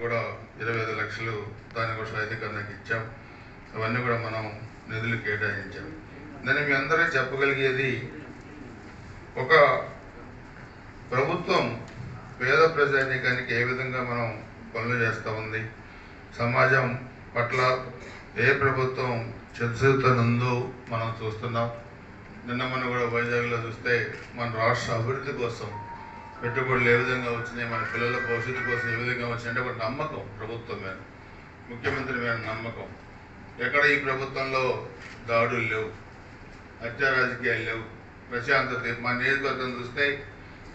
కూడా ఇరవై ఐదు లక్షలు దానికోసం అధికారులకు ఇచ్చాం. అవన్నీ కూడా మనం నిధులు కేటాయించాం. నేను మీ అందరూ చెప్పగలిగేది ఒక ప్రభుత్వం పేద ప్రజానీకానికి ఏ విధంగా మనం పనులు చేస్తూ ఉంది? సమాజం పట్ల ఏ ప్రభుత్వం చర్చిస్తున్నందో మనం చూస్తున్నాం? నిన్న మనం కూడా వైజాగ్లో చూస్తే మన రాష్ట్ర అభివృద్ధి కోసం పెట్టుబడులు ఏ విధంగా వచ్చినాయి మన పిల్లల భవిష్యత్తు కోసం ఏ విధంగా వచ్చినాయంటే ఒక నమ్మకం ప్రభుత్వం మీద ముఖ్యమంత్రి మీద నమ్మకం. ఎక్కడ ఈ ప్రభుత్వంలో దాడులు లేవు హత్య రాజకీయాలు లేవు ప్రశాంతత మా నియోజకవర్గం చూస్తే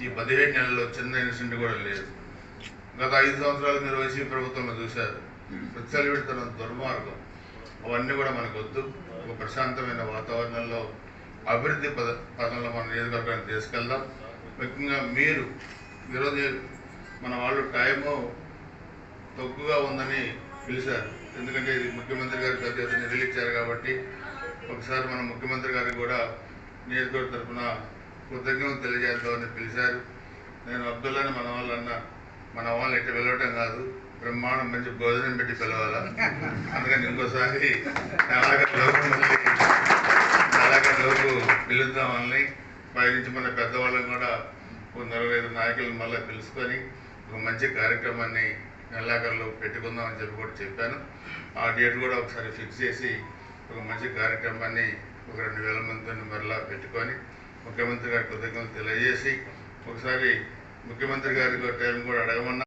ఈ పదిహేడు నెలల్లో చిన్న ఇన్సిడెంట్ కూడా లేదు. గత ఐదు సంవత్సరాలు మీరు వైసీపీ ప్రభుత్వంలో చూశారు. విచ్చలవిడుతున్న దుర్మార్గం అవన్నీ కూడా మనకు వద్దు. ఒక ప్రశాంతమైన వాతావరణంలో అభివృద్ధి పద పదంలో మన నియోజకవర్గాన్ని తీసుకెళ్దాం. ముఖ్యంగా మీరు ఈరోజు మన వాళ్ళు టైము తక్కువగా ఉందని పిలిచారు. ఎందుకంటే ఇది ముఖ్యమంత్రి గారి పెద్ద ఎత్తున నిధులు ఇచ్చారు కాబట్టి ఒకసారి మన ముఖ్యమంత్రి గారికి కూడా నియోజకవర్గ తరఫున కృతజ్ఞతలు తెలియజేద్దామని పిలిచారు. నేను అబ్దుల్లాని మన వాళ్ళు అన్న మన వాళ్ళు ఇట్లా వెళ్ళటం కాదు బ్రహ్మాండం మంచి భోజనం పెట్టి పిలవాలా? అందుకని ఇంకోసారి అలాగే లోపు అలాగే లోపు పిలుద్దామని పైనుంచి మన పెద్దవాళ్ళని కూడా ఒక నలభై ఐదు నాయకులను మళ్ళీ పిలుచుకొని ఒక మంచి కార్యక్రమాన్ని నెలాఖరులో పెట్టుకుందామని చెప్పి కూడా చెప్పాను. ఆ డేట్ కూడా ఒకసారి ఫిక్స్ చేసి ఒక మంచి కార్యక్రమాన్ని ఒక రెండు వేల మందిని మరలా పెట్టుకొని ముఖ్యమంత్రి గారి కృతజ్ఞతలు తెలియజేసి ఒకసారి ముఖ్యమంత్రి గారికి ఒక టైం కూడా అడగమన్నా